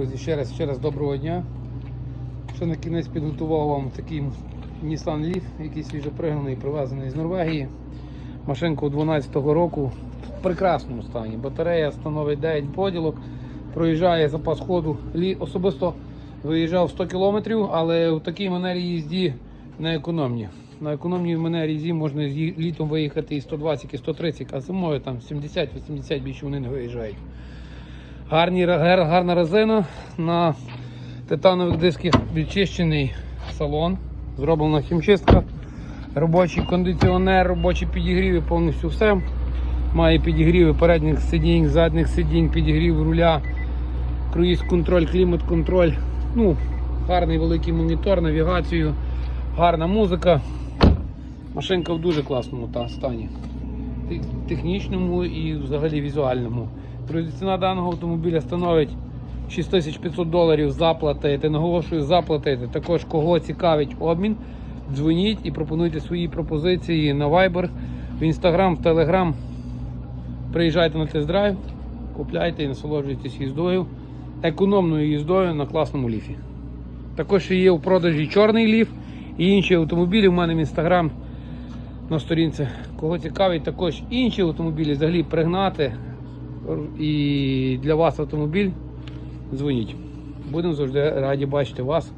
Друзі, ще раз, ще раз доброго дня. Ще на кінець підготував вам такий Nissan Leaf, який свіжопригнаний, привезений з Норвегії. Машинка 12-го року в прекрасному стані. Батарея становить 9 поділок, проїжджає запас ходу. Лі- Особисто виїжджав 100 км, але в такій манері їзді на економні. На економній манері їзді можна літом виїхати і 120, і 130, а зимою там 70-80 більше вони не виїжджають. Гарні, гарна резина на титанових дисках відчищений салон. Зроблена хімчистка, робочий кондиціонер, робочі підігріви, повністю все. Має підігріви передніх сидінь, задніх сидінь, підігрів руля, круїз контроль, клімат контроль. Ну, гарний великий монітор, навігацію, гарна музика. Машинка в дуже класному стані. Технічному і взагалі візуальному. Друзі, ціна даного автомобіля становить 6500 доларів заплатити. Наголошую, заплатити. Також кого цікавить обмін, дзвоніть і пропонуйте свої пропозиції на Viber, в Instagram, в Telegram. Приїжджайте на тест-драйв, купляйте і насолоджуйтесь їздою, економною їздою на класному ліфі. Також є у продажі чорний ліф і інші автомобілі. У мене в інстаграм на сторінці. Кого цікавить, також інші автомобілі взагалі пригнати і для вас автомобіль, дзвоніть. Будемо завжди раді бачити вас